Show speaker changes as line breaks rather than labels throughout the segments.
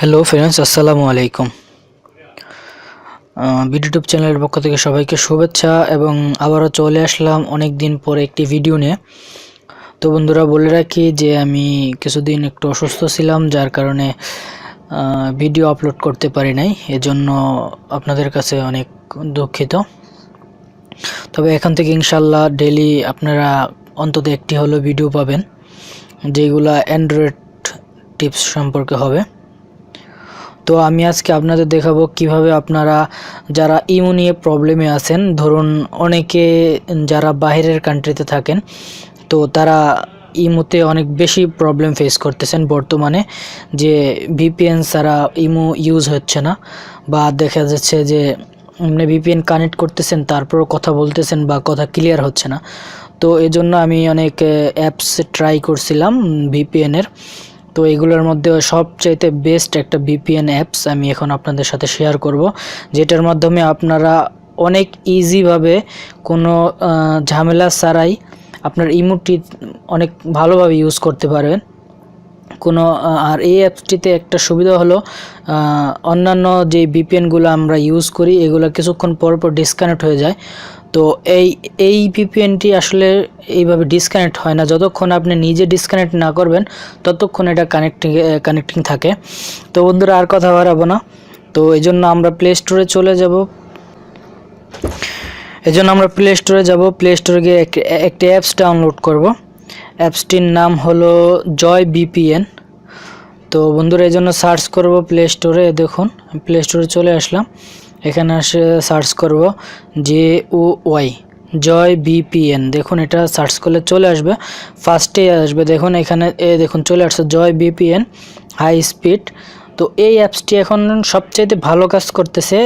Hello friends আসসালামু আলাইকুম। YouTube চ্যানেলের পক্ষ থেকে সবাইকে শুভেচ্ছা এবং আবারও চলে আসলাম অনেক দিন পরে একটি ভিডিও নিয়ে। তো বন্ধুরা, বলে রাখি যে আমি কিছুদিন একটু অসুস্থ ছিলাম, যার কারণে ভিডিও আপলোড করতে পারি নাই। এজন্য আপনাদের কাছে অনেক দুঃখিত। তবে এখান থেকে ইনশাল্লাহ ডেলি আপনারা অন্তত একটি হলো ভিডিও পাবেন, যেগুলা অ্যান্ড্রয়েড টিপস সম্পর্কে হবে। তো আমি আজকে আপনাদের দেখাবো কীভাবে আপনারা যারা ইমো নিয়ে প্রবলেমে আছেন, ধরুন অনেকে যারা বাইরের কান্ট্রিতে থাকেন, তো তারা ইমোতে অনেক বেশি প্রবলেম ফেস করতেছেন বর্তমানে যে ভিপিএন ছাড়া ইমো ইউজ হচ্ছে না বা দেখা যাচ্ছে যে এমনি ভিপিএন কানেক্ট করতেছেন, তারপরও কথা বলতেছেন বা কথা ক্লিয়ার হচ্ছে না। তো এজন্য আমি অনেক অ্যাপস ট্রাই করছিলাম ভিপিএনের তো এগুলোর মধ্যে সবচাইতে বেস্ট একটা বিপিএন অ্যাপস আমি এখন আপনাদের সাথে শেয়ার করব, যেটার মাধ্যমে আপনারা অনেক ইজিভাবে কোনো ঝামেলা ছাড়াই আপনার ইমোটি অনেক ভালোভাবে ইউজ করতে পারবেন। কোনো আর এই অ্যাপসটিতে একটা সুবিধা হলো অন্যান্য যে ভিপিএনগুলো আমরা ইউজ করি, এগুলো কিছুক্ষণ পর পর ডিসকানেক্ট হয়ে যায়। তো এই এই ভিপিএনটি আসলে এইভাবে ডিসকানেক্ট হয় না। যতক্ষণ আপনি নিজে ডিসকানেক্ট না করবেন, ততক্ষণ এটা কানেক্টিং কানেক্টিং থাকে। তো বন্ধুরা, আর কথা বাড়াবো না। তো এই জন্য আমরা প্লে স্টোরে চলে যাব। এই জন্য আমরা প্লে স্টোরে যাব। প্লে স্টোরে গিয়ে এক- একটি অ্যাপস ডাউনলোড করব। অ্যাপসটির নাম হলো জয় বিপিএন। তো বন্ধুরা, এই জন্য সার্চ করব প্লে স্টোরে দেখুন প্লে স্টোরে চলে আসলাম। এখানে এসে সার্চ করব জে ও ওয়াই জয় বিপিএন। দেখুন, এটা সার্চ করলে চলে আসবে ফার্স্টে আসবে। দেখুন, এখানে এ দেখুন, চলে আসছে জয় বিপিএন হাই স্পিড তো এই অ্যাপসটি এখন সবচাইতে ভালো কাজ করতেছে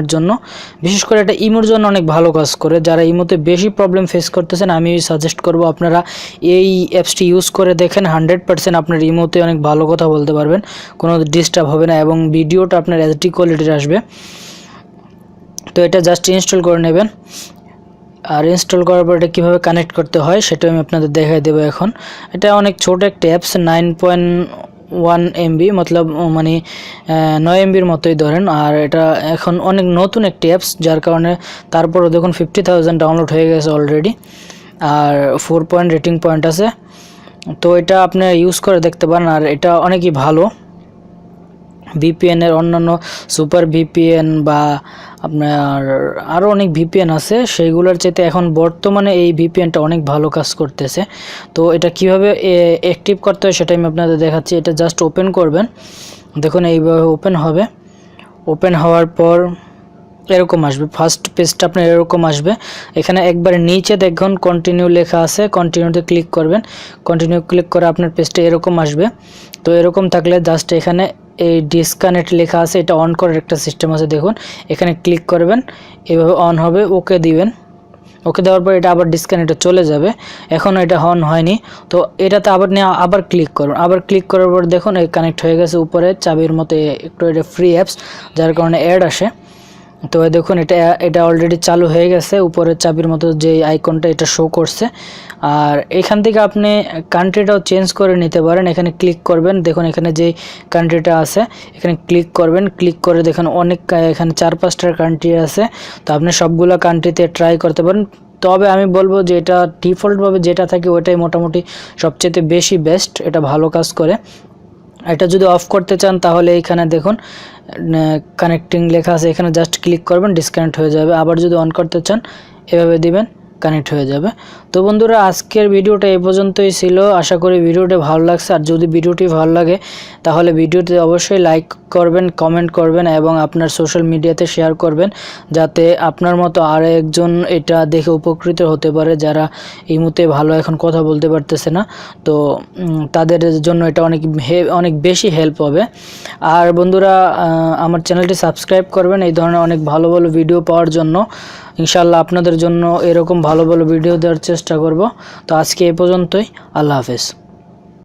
এর জন্য। বিশেষ করে এটা ইমোর জন্য অনেক ভালো কাজ করে। যারা ইমোতে বেশি প্রবলেম ফেস করতেছেন, আমি সাজেস্ট করব আপনারা এই অ্যাপসটি ইউজ করে দেখেন। হান্ড্রেড পার্সেন্ট আপনার ইমোতে অনেক ভালো কথা বলতে পারবেন। কোনো ডিস্টার্ব হবে না এবং ভিডিওটা আপনার এইচডি কোয়ালিটির আসবে। তো এটা জাস্ট ইনস্টল করে নেবেন। আর ইনস্টল করার পর এটা কীভাবে কানেক্ট করতে হয় সেটা আমি আপনাদের দেখাই দেবো এখন। এটা অনেক ছোট একটা apps nine point one MB মতলব মানে নয় এমবির মতোই ধরেন। আর এটা এখন অনেক নতুন একটি অ্যাপস যার কারণে তারপরও দেখুন ফিফটি থাউজেন্ড ডাউনলোড হয়ে গেছে অলরেডি আর ফোর পয়েন্ট রেটিং পয়েন্ট আছে। তো এটা আপনি ইউজ করে দেখতে পারেন, আর এটা অনেকই ভালো। ভিপিএন এর অন্যান্য সুপার ভিপিএন বা আপনার আরও অনেক ভিপিএন আছে, সেইগুলোর চাইতে এখন বর্তমানে এই ভিপিএনটা অনেক ভালো কাজ করতেছে। তো এটা কীভাবে অ্যাক্টিভ করতে হয় সেটা আমি আপনাদের দেখাচ্ছি, এটা জাস্ট ওপেন করবেন। দেখুন এইভাবে ওপেন হবে। ওপেন হওয়ার পর এরকম আসবে ফার্স্ট পেজটা আপনার এরকম আসবে। এখানে একবার নিচে দেখুন কন্টিনিউ লেখা আছে কন্টিনিউতে ক্লিক করবেন। কন্টিনিউ ক্লিক করে আপনার পেজটা এরকম আসবে। তো এরকম থাকলে জাস্ট এখানে এই ডিসকানেক্ট লেখা আছে, এটা অন করার একটা সিস্টেম আছে, দেখুন। এখানে ক্লিক করবেন, এভাবে অন হবে ওকে দিবেন। ওকে দেওয়ার পর এটা আবার ডিসকানেক্টে চলে যাবে। এখনও এটা অন হয়নি। তো এটাতে আবার নিয়ে আবার ক্লিক করুন। আবার ক্লিক করার পর দেখুন, এই কানেক্ট হয়ে গেছে উপরে, চাবির মতো একটু এটা ফ্রি অ্যাপস যার কারণে অ্যাড আসে। তো দেখুন, এটা এটা অলরেডি চালু হয়ে গেছে। উপরের চাবির মতো যে আইকনটা এটা শো করছে। আর এখান থেকে আপনি কান্ট্রিটাও চেঞ্জ করে নিতে পারেন। এখানে ক্লিক করবেন। দেখুন, এখানে যে কান্ট্রিটা আছে, এখানে ক্লিক করবেন। ক্লিক করে দেখুন, অনেক, এখানে চার পাঁচটার কান্ট্রি আছে। তো আপনি সবগুলো কান্ট্রিতে ট্রাই করতে পারেন। তবে আমি বলব যে এটা ডিফল্টভাবে যেটা থাকে, ওটাই মোটামুটি সবচেয়ে বেশি বেস্ট এটা ভালো কাজ করে। এটা যদি অফ করতে চান, তাহলে এইখানে দেখুন কানেক্টিং লেখা আছে। এখানে জাস্ট ক্লিক করবেন ডিসকানেক্ট হয়ে যাবে। আবার যদি অন করতে চান, এভাবে দিবেন। কানেক্ট হয়ে যাবে। তো বন্ধুরা, আজকের ভিডিওটা এই পর্যন্তই ছিল। আশা করি ভিডিওটা ভালো লাগছে। আর যদি ভিডিওটি ভালো লাগে, তাহলে ভিডিওটি অবশ্যই লাইক করবেন কমেন্ট করবেন এবং আপনার সোশ্যাল মিডিয়াতে শেয়ার করবেন, যাতে আপনার মতো আর একজন এটা দেখে উপকৃত হতে পারে যারা এই মুহূর্তে ভালো এখন কথা বলতে পারতেছে না। তো তাদের জন্য এটা অনেক অনেক বেশি হেল্প হবে। আর বন্ধুরা আমার চ্যানেলটি সাবস্ক্রাইব করবেন। এই ধরনের অনেক ভালো ভালো ভিডিও পাওয়ার জন্য। ইনশাল্লাহ আপনাদের জন্য এরকম ভালো ভালো ভিডিও দেওয়ার চেষ্টা করব। তো আজকে এ পর্যন্তই, আল্লাহ হাফেজ।